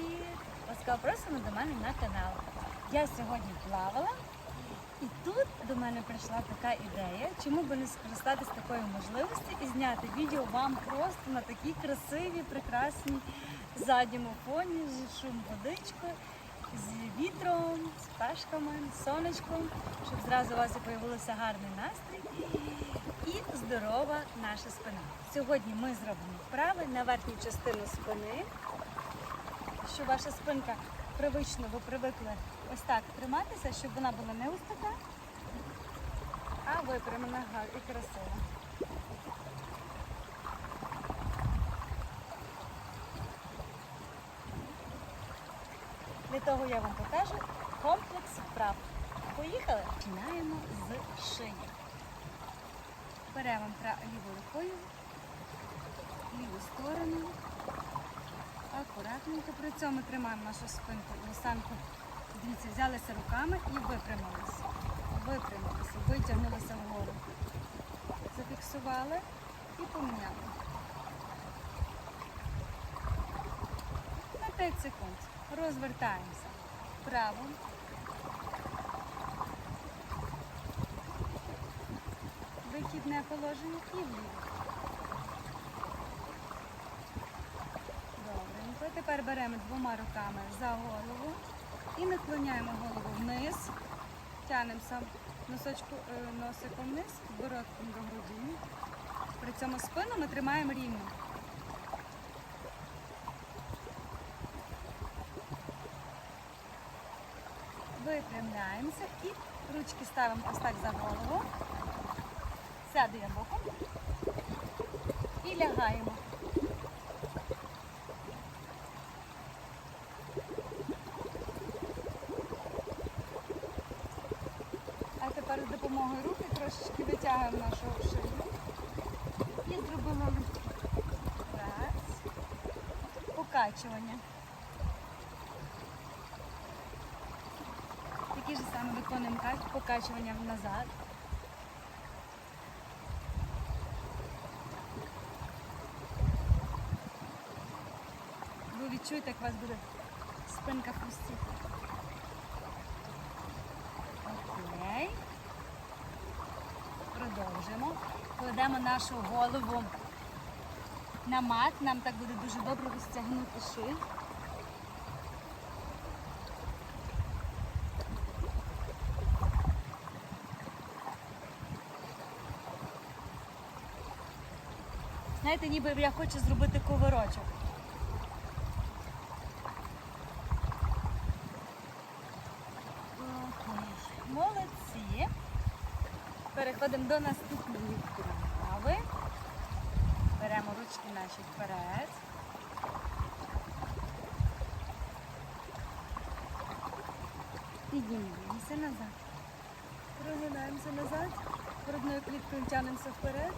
Привіт! Ласкаво просимо до мене на канал. Я сьогодні плавала, і тут до мене прийшла така ідея, чому би не скористатись такою можливості і зняти відео вам просто на такій красивій, прекрасній задньому фоні з шум водичкою, з вітром, з пташками, з сонечком, щоб зразу у вас і появився гарний настрій і здорова наша спина. Сьогодні ми зробимо вправи на верхню частину спини, щоб ваша спинка привично, ви привикли ось так триматися, щоб вона була не ось така, а випрямлена і красива. Для того я вам покажу комплекс вправ. Поїхали! Починаємо з шиї. Беремо лівою рукою, ліву сторону. Акуратненько. При цьому тримаємо нашу спинку і осанку. Дивіться, взялися руками і випрямилися. Випрямилися, витягнулися вгору. Зафіксували і поміняли. На 5 секунд. Розвертаємося. Вправо. Вихідне положення і вліво. Тепер беремо двома руками за голову і наклоняємо голову вниз. Тянемося носочку, е, носиком вниз, бородком до груді. При цьому спину ми тримаємо рівно. Випрямляємося і ручки ставимо ось так за голову. Сядемо боком і лягаємо. А тепер з допомогою руки трошечки витягуємо нашу шию і зробимо раз, покачування. Такі ж саме виконуємо покачування назад. Ви відчуєте, як у вас буде спинка хрустіти. Окей. Продовжимо. Кладемо нашу голову на мат. Нам так буде дуже добре розтягнути шию. Знаєте, ніби я хочу зробити ковирочок. Окей. Молодці. Переходимо до наступної вправи. Беремо ручки наші вперед. Піднімаємося назад. Прогинаємося назад. Грудною кліткою тягнемося вперед.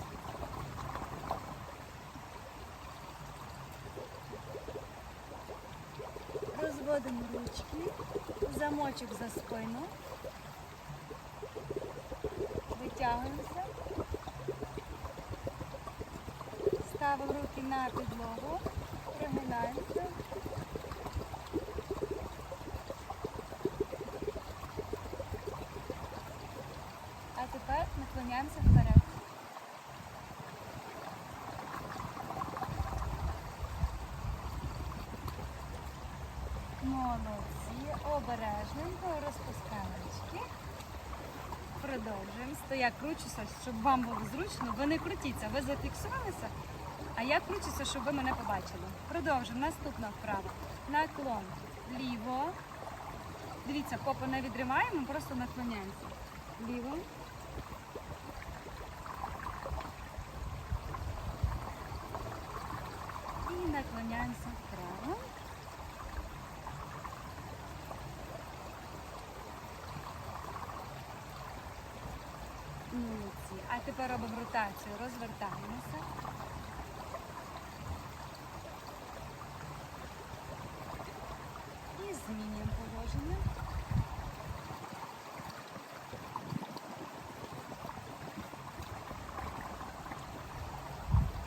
Розводимо ручки, замочок за спину. Витягуємося. Ставимо руки на підлогу, прогинаємося. А тепер наклоняємося вперед. Молодці, обережненько розпускаємо ручки. Продовжуємо. То я кручуся, щоб вам було зручно. Ви не крутіться, ви зафіксувалися, а я кручуся, щоб ви мене побачили. Продовжуємо. Наступна вправа. Наклон ліво. Дивіться, попу не відриваємо, просто наклоняємося. Ліво. І наклоняємося вправо. А тепер робимо ротацію, розвертаємося. І змінюємо положення.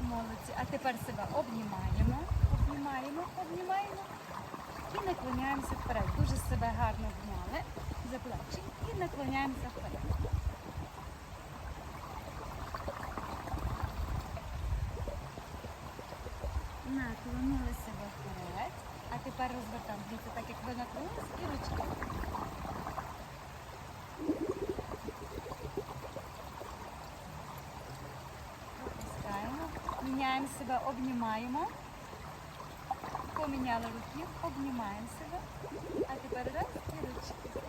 Молодці. А тепер себе обнімаємо, обнімаємо, обнімаємо. наклоняємося вперед. Дуже себе гарно зняли за плечі і наклоняємося вперед. Наклонили себе вперед. А тепер розвертаємо. Дивіться, так як ви наклонились і ручки. Опускаємо. Міняємо себе, обнімаємо. Поміняли руки, обнімаємо себе. А тепер раз і ручки.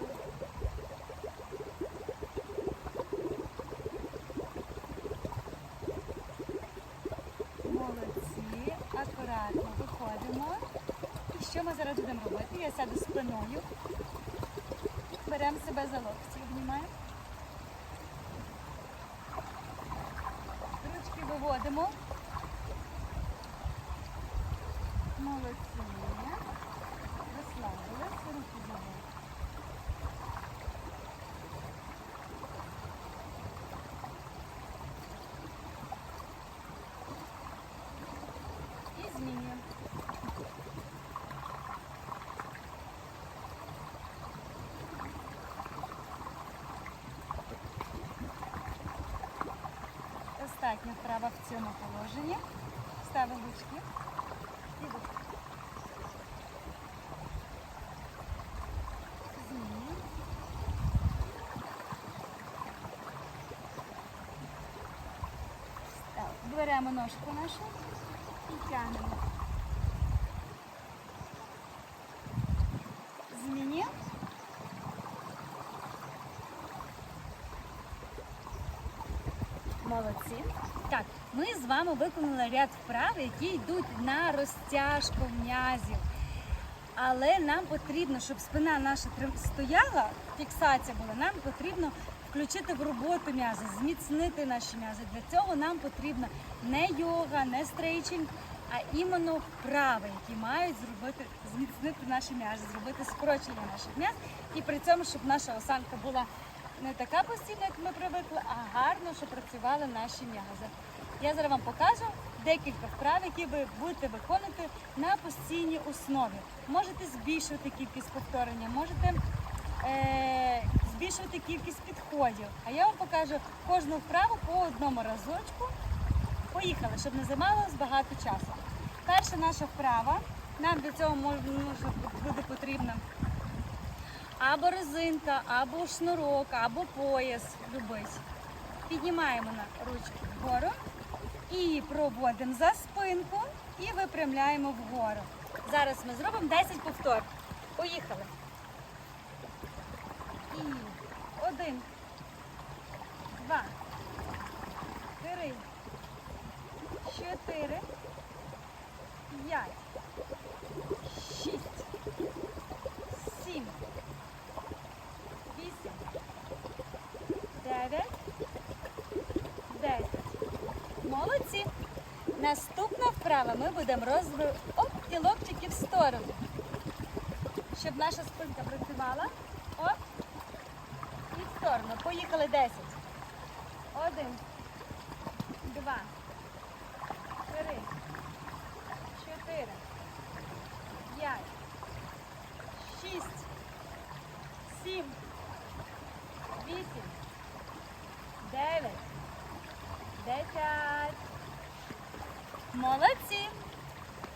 Молодці. Акуратно виходимо. Що ми зараз будемо робити? Я сяду спиною. Беремо себе за локті, обнімаємо. Ручки виводимо. Молодці. Розслабились, руки виводимо. І змінюємо. Достатньо вправа в цьому положенні. Ставимо ручки. І виходимо. Змінюємо. Беремо ножку нашу і тягнемо. Змінюємо. Молодці. Так, ми з вами виконали ряд вправ, які йдуть на розтяжку м'язів. Але нам потрібно, щоб спина наша стояла, фіксація була, нам потрібно включити в роботу м'язи, зміцнити наші м'язи. Для цього нам потрібно не йога, не стрейчинг, а іменно вправи, які мають зробити, зміцнити наші м'язи, зробити скорочення наших м'яз, і при цьому, щоб наша осанка була не така постійна, як ми привикли, а гарно, щоб працювали наші м'язи. Я зараз вам покажу декілька вправ, які ви будете виконувати на постійній основі. Можете збільшувати кількість повторення, можете е, збільшувати кількість підходів. А я вам покажу кожну вправу по одному разочку. Поїхали, щоб не займалось багато часу. Перша наша вправа. Нам для цього може, буде потрібна або резинка, або шнурок, або пояс. Любий. Піднімаємо на ручки вгору і проводимо за спинку і випрямляємо вгору. Зараз ми зробимо 10 повтор. Поїхали. І один, два, три, чотири, п'ять, шість, сім, вісім, дев'ять, десять. Молодці. Наступна вправа ми будемо розвивати оп, і локчики в сторону. Щоб наша спинка працювала. Оп. І в сторону. Поїхали 10. Один. Два. Три. Чотири. П'ять. Шість. Сім. Вісім. Дев'ять. Десять. Молодці!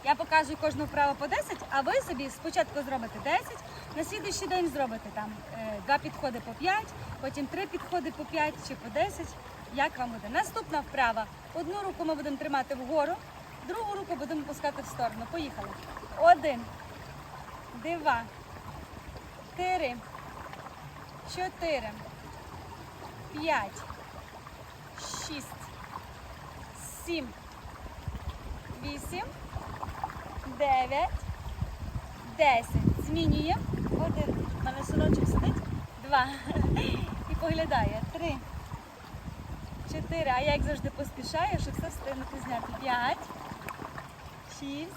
Я покажу кожну вправу по 10, а ви собі спочатку зробите 10, на слідуючий день зробите там е, два підходи по 5, потім три підходи по 5 чи по 10. Як вам буде? Наступна вправа. Одну руку ми будемо тримати вгору, другу руку будемо пускати в сторону. Поїхали. Один, два, три, чотири, п'ять, шість, сім. Вісім, дев'ять, десять. Змінюємо. Один. У мене сидить. Два. І поглядає. Три. Чотири. А я як завжди поспішаю, щоб все встигнути зняти. П'ять. Шість.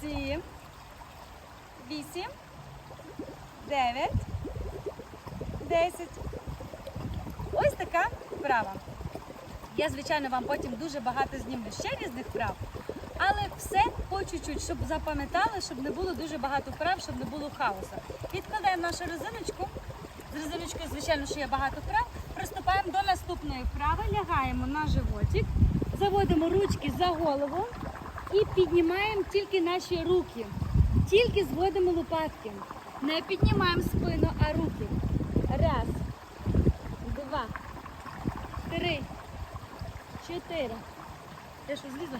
Сім. Вісім. Дев'ять. Десять. Ось така вправа. Я, звичайно, вам потім дуже багато знімлю ще різних вправ. Але все по чуть-чуть, щоб запам'ятали, щоб не було дуже багато вправ, щоб не було хаосу. Відкладаємо нашу резиночку. З резиночкою, звичайно, що є багато вправ. Приступаємо до наступної вправи, лягаємо на животик, заводимо ручки за голову і піднімаємо тільки наші руки. Тільки зводимо лопатки. Не піднімаємо спину, а руки. Раз, два, три, чотири. Ти що злізла?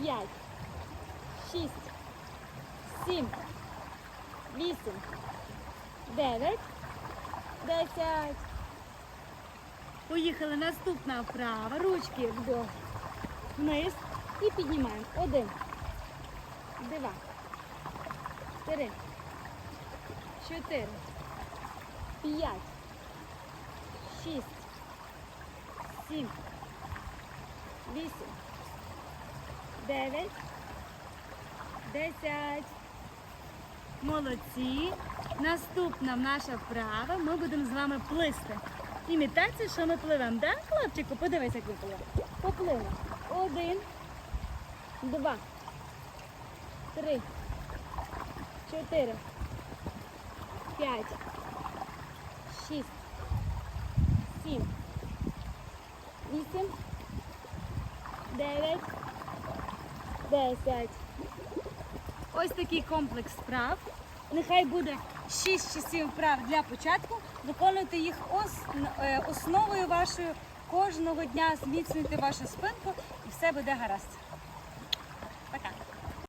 П'ять, шість, сім, вісім, дев'ять, десять. Поїхали. Наступна вправа. Ручки вдох, вниз. І піднімаємо. Один, два, три, чотири, п'ять, шість, сім, вісім, дев'ять, десять. Молодці. Наступна наша вправа. Ми будемо з вами плисти. Імітація, що ми пливемо, так, хлопчику? Подивись, як ми пливемо. Попливемо. Один, два, три, чотири, п'ять, шість, сім, вісім, дев'ять, десять. Ось такий комплекс вправ. Нехай буде 6 часів вправ для початку. Виконуйте їх е, основою вашою кожного дня, зміцнюйте вашу спинку і все буде гаразд.